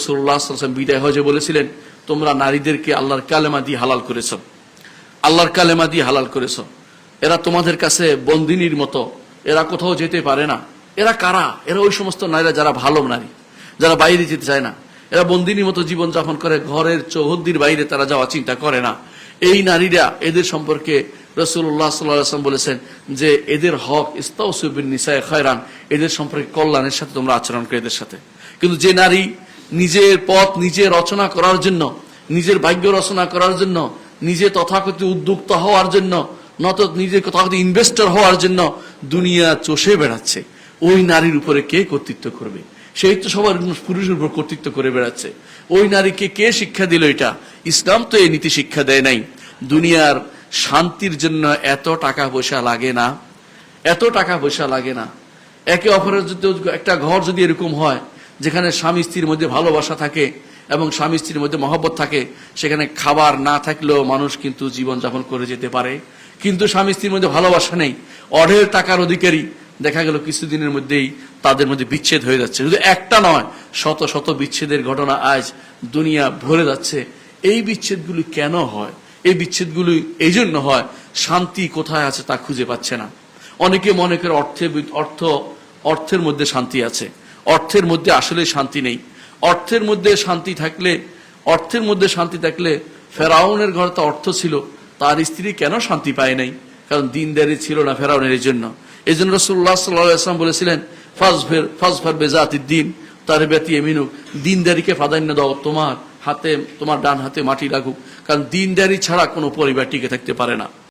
রসুল্লাহ সাল্লাম বিদায় হজে বলেছিলেন, তোমরা নারীদেরকে আল্লাহর কালেমা দিয়ে হালাল করেছ। আল্লাহর কালেমা দিয়ে হালাল করেছ। এরা তোমাদের কাছে বন্দিনীর মতো। এরা কোথাও যেতে পারে না। এরা কারা? এরা ওই সমস্ত নারীরা যারা ভালো নারী, যারা বাইরে যেতে চায় না। এরা বন্দিনীর মতো জীবন যাপন করে, ঘরের চৌহদ্দির বাইরে তারা যাওয়া চিন্তা করে না। এই নারীরা এদের সম্পর্কে রসুল্লাহ সাল্লাম বলেছেন যে, এদের হক ইস্তাউসুবিন নিসায় খয়রান। এদের সম্পর্কে কল্যাণের সাথে তোমরা আচরণ করে এদের সাথে। কিন্তু যে নারী নিজের পথ নিজে রচনা করার জন্য, নিজের ভাগ্য রচনা করার জন্য, নিজে তথাকথিত উদ্যোক্তা হওয়ার জন্য নত নিজে তথাকথিত ইনভেস্টর হওয়ার জন্য দুনিয়া চষে বেড়াচ্ছে। ওই নারীর উপরে কে কর্তৃত্ব করবে? সেই তো সবার পুরুষের উপর কর্তৃত্ব করে বেড়াচ্ছে। ওই নারীকে কে শিক্ষা দিল এটা? ইসলাম তো এই নীতি শিক্ষা দেয় নাই। দুনিয়ার শান্তির জন্য এত টাকা পয়সা লাগে না। এত টাকা পয়সা লাগে না। একে অপরের যদি একটা ঘর যদি এরকম হয় যেখানে স্বামী স্ত্রীর মধ্যে ভালোবাসা থাকে এবং স্বামী স্ত্রীর মধ্যে মহব্বত থাকে, সেখানে খাবার না থাকলেও মানুষ কিন্তু জীবনযাপন করে যেতে পারে। কিন্তু স্বামী স্ত্রীর মধ্যে ভালোবাসা নেই। অঢের টাকার অধিকারী দেখা গেল কিছুদিনের মধ্যেই তাদের মধ্যে বিচ্ছেদ হয়ে যাচ্ছে। শুধু একটা নয়, শত শত বিচ্ছেদের ঘটনা আজ দুনিয়া ভরে যাচ্ছে। এই বিচ্ছেদগুলি কেন হয়? এই বিচ্ছেদগুলি এই জন্য হয়, শান্তি কোথায় আছে তা খুঁজে পাচ্ছে না। অনেকে মনে করে অর্থে অর্থ, অর্থের মধ্যে শান্তি আছে। অর্থের মধ্যে আসলে শান্তি নেই। অর্থের মধ্যে শান্তি থাকলে, অর্থের মধ্যে শান্তি থাকলে ফেরাউনের ঘরে তো অর্থ ছিল, তার স্ত্রী কেন শান্তি পায় নাই? কারণ দিনদারি ছিল না ফেরাউনের জন্য এই জন্য রসুল্লাহ সাল্লাম বলেছিলেন, ফাজফের, ফাজফার বেজাতি দিন তার ব্যতি এমিনুক। দিনদারিকে প্রাধান্য দাও, তোমার হাতে, তোমার ডান হাতে মাটি লাগুক কারণ দিনদারি ছাড়া কোনো পরিবার টিকে থাকতে পারে না।